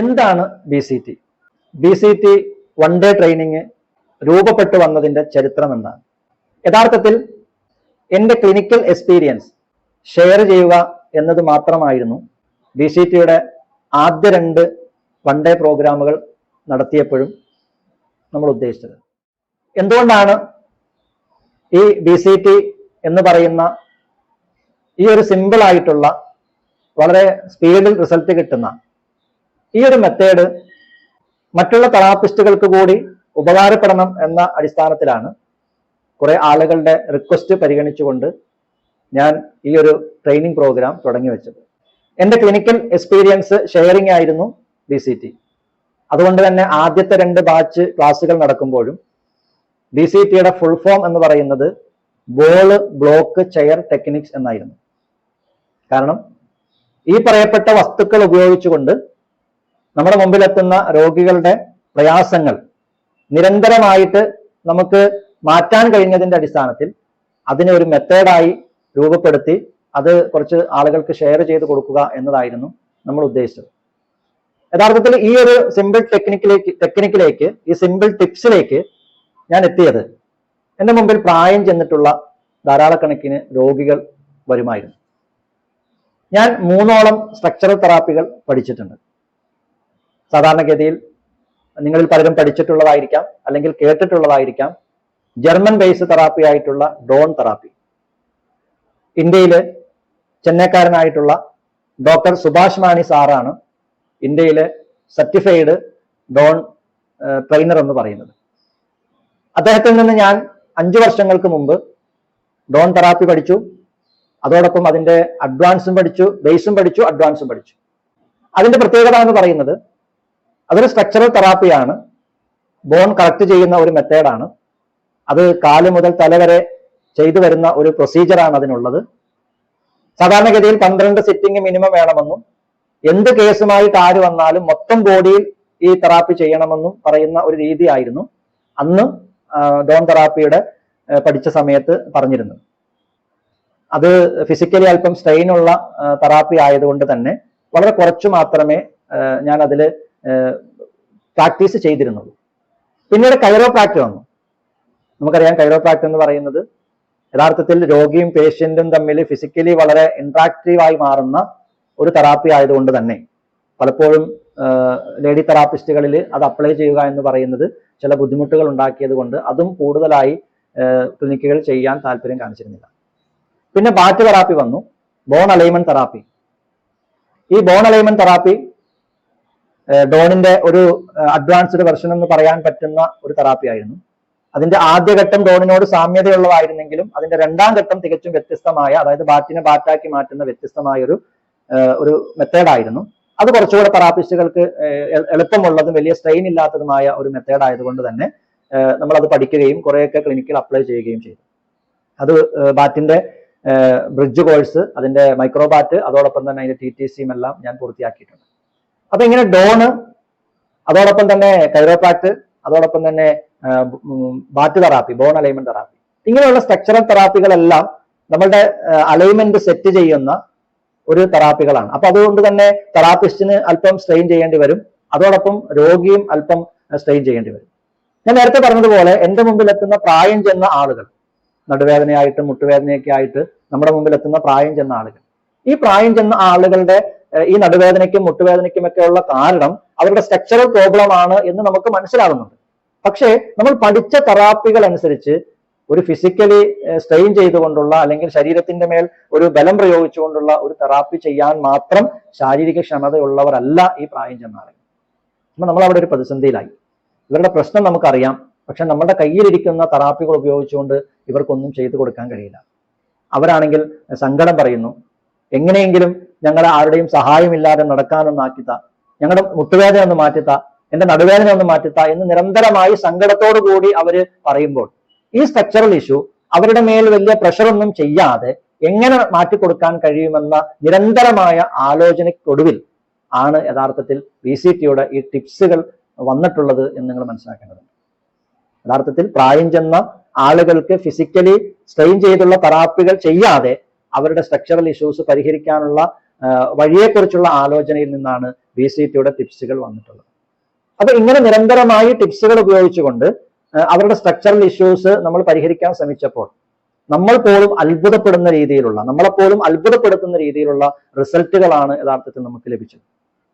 എന്താണ് B C T B C T one day training രൂപപ്പെട്ടു വന്നതിന്റെ ചരിത്രം എന്താണ്? യഥാർത്ഥത്തിൽ എന്റെ ക്ലിനിക്കൽ എക്സ്പീരിയൻസ് ഷെയർ ചെയ്യുക എന്നത് മാത്രമായിരുന്നു ബി സി ടിയുടെ ആദ്യ രണ്ട് വൺ ഡേ പ്രോഗ്രാമുകൾ നടത്തിയപ്പോഴും നമ്മൾ ഉദ്ദേശിച്ചത്. എന്തുകൊണ്ടാണ് ഈ ബി സി ടി എന്ന് പറയുന്ന ഈ ഒരു സിമ്പിളായിട്ടുള്ള വളരെ സ്പീഡിൽ റിസൾട്ട് കിട്ടുന്ന ഈ ഒരു മെത്തേഡ് മറ്റുള്ള തെറാപ്പിസ്റ്റുകൾക്ക് കൂടി ഉപകാരപ്പെടണം എന്ന അടിസ്ഥാനത്തിലാണ് കുറെ ആളുകളുടെ റിക്വസ്റ്റ് പരിഗണിച്ചുകൊണ്ട് ഞാൻ ഈ ഒരു ട്രെയിനിങ് പ്രോഗ്രാം തുടങ്ങി വെച്ചത്. എന്റെ ക്ലിനിക്കൽ എക്സ്പീരിയൻസ് ഷെയറിംഗ് ആയിരുന്നു ബി സി ടി അതുകൊണ്ട് തന്നെ ആദ്യത്തെ രണ്ട് ബാച്ച് ക്ലാസ്സുകൾ നടക്കുമ്പോഴും ബി സി ടിയുടെ ഫുൾ ഫോം എന്ന് പറയുന്നത് ബോൾ ബ്ലോക്ക് ചെയർ ടെക്നിക്സ് എന്നായിരുന്നു. കാരണം ഈ പറയപ്പെട്ട വസ്തുക്കൾ ഉപയോഗിച്ചുകൊണ്ട് നമ്മുടെ മുമ്പിലെത്തുന്ന രോഗികളുടെ പ്രയാസങ്ങൾ നിരന്തരമായിട്ട് നമുക്ക് മാറ്റാൻ കഴിഞ്ഞതിന്റെ അടിസ്ഥാനത്തിൽ അതിനെ ഒരു മെത്തേഡായി രൂപപ്പെടുത്തി അത് കുറച്ച് ആളുകൾക്ക് ഷെയർ ചെയ്ത് കൊടുക്കുക എന്നതായിരുന്നു നമ്മൾ ഉദ്ദേശിച്ചത്. യഥാർത്ഥത്തിൽ ഈ ഒരു സിമ്പിൾ ടെക്നിക്കിലേക്ക് ടെക്നിക്കിലേക്ക് ഈ സിമ്പിൾ ടിപ്സിലേക്ക് ഞാൻ എത്തിയത് എന്റെ മുമ്പിൽ പ്രായം ചെന്നിട്ടുള്ള ധാരാളക്കണക്കിന് രോഗികൾ വരുമായിരുന്നു. ഞാൻ മൂന്നോളം സ്ട്രക്ചറൽ തെറാപ്പികൾ പഠിച്ചിട്ടുണ്ട്. സാധാരണഗതിയിൽ നിങ്ങളിൽ പലരും പഠിച്ചിട്ടുള്ളതായിരിക്കാം അല്ലെങ്കിൽ കേട്ടിട്ടുള്ളതായിരിക്കാം. ജർമ്മൻ ബേസ് തെറാപ്പി ആയിട്ടുള്ള ഡോൺ തെറാപ്പി ഇന്ത്യയിൽ ചെന്നൈക്കാരനായിട്ടുള്ള ഡോക്ടർ സുഭാഷ് മാണി സാറാണ് ഇന്ത്യയിലെ സർട്ടിഫൈഡ് ഡോൺ ട്രെയിനർ എന്ന് പറയുന്നത്. അദ്ദേഹത്തിൽ നിന്ന് ഞാൻ അഞ്ചു വർഷങ്ങൾക്ക് മുമ്പ് ഡോൺ തെറാപ്പി പഠിച്ചു. അതോടൊപ്പം അതിന്റെ അഡ്വാൻസും പഠിച്ചു ബേസും പഠിച്ചു അഡ്വാൻസും പഠിച്ചു. അതിന്റെ പ്രത്യേകത എന്ന് പറയുന്നത് അതൊരു സ്ട്രക്ചറൽ തെറാപ്പിയാണ് ബോൺ കറക്റ്റ് ചെയ്യുന്ന ഒരു മെത്തേഡാണ് അത് കാൽ മുതൽ തല വരെ ചെയ്തു വരുന്ന ഒരു പ്രൊസീജിയറാണ് അതിനുള്ളത്. സാധാരണഗതിയിൽ പന്ത്രണ്ട് സിറ്റിംഗ് മിനിമം വേണമെന്നും എന്ത് കേസുമായിട്ട് ആര് വന്നാലും മൊത്തം ബോഡിയിൽ ഈ തെറാപ്പി ചെയ്യണമെന്നും പറയുന്ന ഒരു രീതിയായിരുന്നു അന്ന് ഡോൺ തെറാപ്പിയുടെ പഠിച്ച സമയത്ത് പറഞ്ഞിരുന്നത്. അത് ഫിസിക്കലി അല്പം സ്ട്രെയിൻ ഉള്ള തെറാപ്പി ആയതുകൊണ്ട് തന്നെ വളരെ കുറച്ചു മാത്രമേ ഞാൻ അതിൽ പ്രാക്ടീസ് ചെയ്തിരുന്നുള്ളൂ. പിന്നീട് കൈറോപ്രാക്ട് വന്നു. നമുക്കറിയാം കൈറോപ്രാക്ട് എന്ന് പറയുന്നത് യഥാർത്ഥത്തിൽ രോഗിയും പേഷ്യന്റും തമ്മിൽ ഫിസിക്കലി വളരെ ഇൻട്രാക്റ്റീവായി മാറുന്ന ഒരു തെറാപ്പി ആയതുകൊണ്ട് തന്നെ. പലപ്പോഴും ലേഡി തെറാപ്പിസ്റ്റുകളിൽ അത് അപ്ലൈ ചെയ്യുക എന്ന് പറയുന്നത് ചില ബുദ്ധിമുട്ടുകൾ ഉണ്ടാക്കിയത് കൊണ്ട് അതും കൂടുതലായി ക്ലിനിക്കുകൾ ചെയ്യാൻ താല്പര്യം കാണിച്ചിരുന്നില്ല. പിന്നെ ബാറ്റ് തെറാപ്പി വന്നു. ബോൺ അലൈൻമെന്റ് തെറാപ്പി ഈ ബോൺ അലൈൻമെന്റ് തെറാപ്പി ഡോണിന്റെ ഒരു അഡ്വാൻസ്ഡ് വെർഷൻ എന്ന് പറയാൻ പറ്റുന്ന ഒരു തെറാപ്പി ആയിരുന്നു. അതിന്റെ ആദ്യഘട്ടം ഡോണിനോട് സാമ്യതയുള്ളതായിരുന്നെങ്കിലും അതിന്റെ രണ്ടാം ഘട്ടം തികച്ചും വ്യത്യസ്തമായ അതായത് ബാറ്റിനെ ബാറ്റാക്കി മാറ്റുന്ന വ്യത്യസ്തമായ ഒരു ഒരു മെത്തേഡായിരുന്നു അത് കുറച്ചുകൂടെ തെറാപ്പിസ്റ്റുകൾക്ക് എളുപ്പമുള്ളതും വലിയ സ്ട്രെയിൻ ഇല്ലാത്തതുമായ ഒരു മെത്തേഡ് ആയതുകൊണ്ട് തന്നെ നമ്മൾ അത് പഠിക്കുകയും കുറേയൊക്കെ ക്ലിനിക്കിൽ അപ്ലൈ ചെയ്യുകയും ചെയ്തു. അത് ബാറ്റിന്റെ ബ്രിഡ്ജ് കോഴ്സ് അതിന്റെ മൈക്രോ ബാറ്റ് അതോടൊപ്പം തന്നെ അതിന്റെ ടി ടി സിയും എല്ലാം ഞാൻ പൂർത്തിയാക്കിയിട്ടുണ്ട്. അപ്പൊ ഇങ്ങനെ ഡോണ് അതോടൊപ്പം തന്നെ കൈറോപാക്ട് അതോടൊപ്പം തന്നെ BAT therapy bone alignment therapy. ഇങ്ങനെയുള്ള സ്ട്രക്ചറൽ തെറാപ്പികളെല്ലാം നമ്മളുടെ അലൈൻമെന്റ് സെറ്റ് ചെയ്യുന്ന ഒരു തെറാപ്പികളാണ്. അപ്പൊ അതുകൊണ്ട് തന്നെ തെറാപ്പിസ്റ്റിന് അല്പം സ്ട്രെയിൻ ചെയ്യേണ്ടി വരും. അതോടൊപ്പം രോഗിയും അല്പം സ്ട്രെയിൻ ചെയ്യേണ്ടി വരും. ഞാൻ നേരത്തെ പറഞ്ഞതുപോലെ എന്റെ മുമ്പിൽ എത്തുന്ന പ്രായം ചെന്ന ആളുകൾ നടുവേദനയായിട്ട് മുട്ടുവേദനയൊക്കെ ആയിട്ട് നമ്മുടെ മുമ്പിൽ എത്തുന്ന പ്രായം ചെന്ന ആളുകൾ. ഈ പ്രായം ചെന്ന ആളുകളുടെ ഈ നടുവേദനയ്ക്കും മുട്ടുവേദനയ്ക്കും ഒക്കെ ഉള്ള കാരണം അവരുടെ സ്ട്രക്ചറൽ പ്രോബ്ലം ആണ് എന്ന് നമുക്ക് മനസ്സിലാകുന്നുണ്ട്. പക്ഷേ നമ്മൾ പഠിച്ച തെറാപ്പികൾ അനുസരിച്ച് ഒരു ഫിസിക്കലി സ്ട്രെയിൻ ചെയ്തുകൊണ്ടുള്ള അല്ലെങ്കിൽ ശരീരത്തിന്റെ മേൽ ഒരു ബലം പ്രയോഗിച്ചുകൊണ്ടുള്ള ഒരു തെറാപ്പി ചെയ്യാൻ മാത്രം ശാരീരിക ക്ഷമതയുള്ളവരല്ല ഈ പ്രായം ചെന്നാറ് അപ്പൊ നമ്മൾ അവിടെ ഒരു പ്രതിസന്ധിയിലായി. ഇവരുടെ പ്രശ്നം നമുക്കറിയാം. പക്ഷെ നമ്മുടെ കയ്യിലിരിക്കുന്ന തെറാപ്പികൾ ഉപയോഗിച്ചുകൊണ്ട് ഇവർക്കൊന്നും ചെയ്തു കൊടുക്കാൻ കഴിയില്ല. അവരാണെങ്കിൽ സങ്കടം പറയുന്നു. എങ്ങനെയെങ്കിലും ഞങ്ങളെ ആരുടെയും സഹായമില്ലാതെ നടക്കാനൊന്ന് ആക്കിത്ത ഞങ്ങളുടെ മുട്ടുവേദന ഒന്ന് മാറ്റിത്ത. എന്റെ നടുവേദന ഒന്ന് മാറ്റിത്ത എന്ന് നിരന്തരമായി സങ്കടത്തോടു കൂടി അവർ പറയുമ്പോൾ ഈ സ്ട്രക്ചറൽ ഇഷ്യൂ അവരുടെ മേൽ വലിയ പ്രഷറൊന്നും ചെയ്യാതെ എങ്ങനെ മാറ്റിക്കൊടുക്കാൻ കഴിയുമെന്ന നിരന്തരമായ ആലോചനയ്ക്കൊടുവിൽ ആണ് യഥാർത്ഥത്തിൽ ബി സി ടിയുടെ ഈ ടിപ്സുകൾ വന്നിട്ടുള്ളത് എന്ന് നിങ്ങൾ മനസ്സിലാക്കേണ്ടതുണ്ട്. യഥാർത്ഥത്തിൽ പ്രായം ചെന്ന ആളുകൾക്ക് ഫിസിക്കലി സ്ട്രെയിൻ ചെയ്തുള്ള തെറാപ്പികൾ ചെയ്യാതെ അവരുടെ സ്ട്രക്ചറൽ ഇഷ്യൂസ് പരിഹരിക്കാനുള്ള വഴിയെക്കുറിച്ചുള്ള ആലോചനയിൽ നിന്നാണ് ബി സി ടിയുടെ ടിപ്സുകൾ വന്നിട്ടുള്ളത്. അപ്പൊ ഇങ്ങനെ നിരന്തരമായി ടിപ്സുകൾ ഉപയോഗിച്ചുകൊണ്ട് അവരുടെ സ്ട്രക്ചറൽ ഇഷ്യൂസ് നമ്മൾ പരിഹരിക്കാൻ ശ്രമിച്ചപ്പോൾ നമ്മൾ പോലും അത്ഭുതപ്പെടുന്ന രീതിയിലുള്ള നമ്മളെപ്പോലും അത്ഭുതപ്പെടുത്തുന്ന രീതിയിലുള്ള റിസൾട്ടുകളാണ് യഥാർത്ഥത്തിൽ നമുക്ക് ലഭിച്ചത്.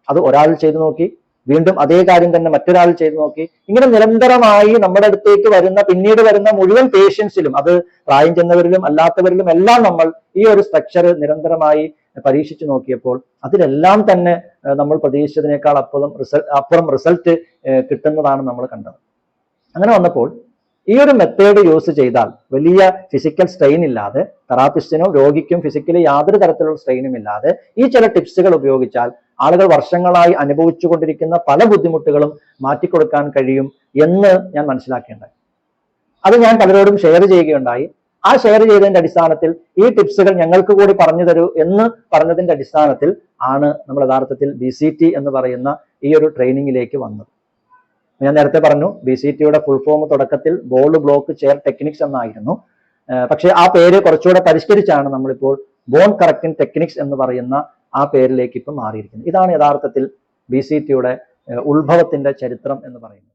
അത് ഒരാൾ ചെയ്തു നോക്കി വീണ്ടും അതേ കാര്യം തന്നെ മറ്റൊരാൾ ചെയ്തു നോക്കി ഇങ്ങനെ നിരന്തരമായി നമ്മുടെ അടുത്തേക്ക് വരുന്ന പിന്നീട് വരുന്ന മുഴുവൻ പേഷ്യൻസിലും അത് പ്രായം ചെന്നവരിലും അല്ലാത്തവരിലും എല്ലാം നമ്മൾ ഈ ഒരു സ്ട്രക്ചർ നിരന്തരമായി പരീക്ഷിച്ചു നോക്കിയപ്പോൾ അതിലെല്ലാം തന്നെ നമ്മൾ പ്രതീക്ഷിച്ചതിനേക്കാൾ അപ്പുറം റിസൾട്ട് അപ്പുറം റിസൾട്ട് കിട്ടുന്നതാണ് നമ്മൾ കണ്ടത്. അങ്ങനെ വന്നപ്പോൾ ഈ ഒരു മെത്തേഡ് യൂസ് ചെയ്താൽ വലിയ ഫിസിക്കൽ സ്ട്രെയിൻ ഇല്ലാതെ തെറാപ്പിസ്റ്റിനും രോഗിക്കും ഫിസിക്കലി യാതൊരു തരത്തിലുള്ള സ്ട്രെയിനും ഇല്ലാതെ ഈ ചില ടിപ്സുകൾ ഉപയോഗിച്ചാൽ ആളുകൾ വർഷങ്ങളായി അനുഭവിച്ചുകൊണ്ടിരിക്കുന്ന പല ബുദ്ധിമുട്ടുകളും മാറ്റിക്കൊടുക്കാൻ കഴിയും എന്ന് ഞാൻ മനസ്സിലാക്കേണ്ടത് അത് ഞാൻ പലരോടും ഷെയർ ചെയ്യുകയുണ്ടായി. ആ ഷെയർ ചെയ്തതിന്റെ അടിസ്ഥാനത്തിൽ ഈ ടിപ്സുകൾ ഞങ്ങൾക്ക് കൂടി പറഞ്ഞു തരൂ എന്ന് പറഞ്ഞതിന്റെ അടിസ്ഥാനത്തിൽ ആണ് നമ്മൾ യഥാർത്ഥത്തിൽ ബി സി ടി എന്ന് പറയുന്ന ഈ ഒരു ട്രെയിനിങ്ങിലേക്ക് വന്നത്. ഞാൻ നേരത്തെ പറഞ്ഞു ബി സി ടിയുടെ ഫുൾ ഫോം തുടക്കത്തിൽ ബോൾഡ് ബ്ലോക്ക് ചെയർ ടെക്നിക്സ് എന്നായിരുന്നു. പക്ഷെ ആ പേര് കുറച്ചുകൂടെ പരിഷ്കരിച്ചാണ് നമ്മളിപ്പോൾ ബോൺ കറക്റ്റിംഗ് ടെക്നിക്സ് എന്ന് പറയുന്ന ആ പേരിലേക്ക് ഇപ്പം മാറിയിരിക്കുന്നത്. ഇതാണ് യഥാർത്ഥത്തിൽ ബി സി ടിയുടെ ഉത്ഭവത്തിന്റെ ചരിത്രം എന്ന് പറയുന്നത്.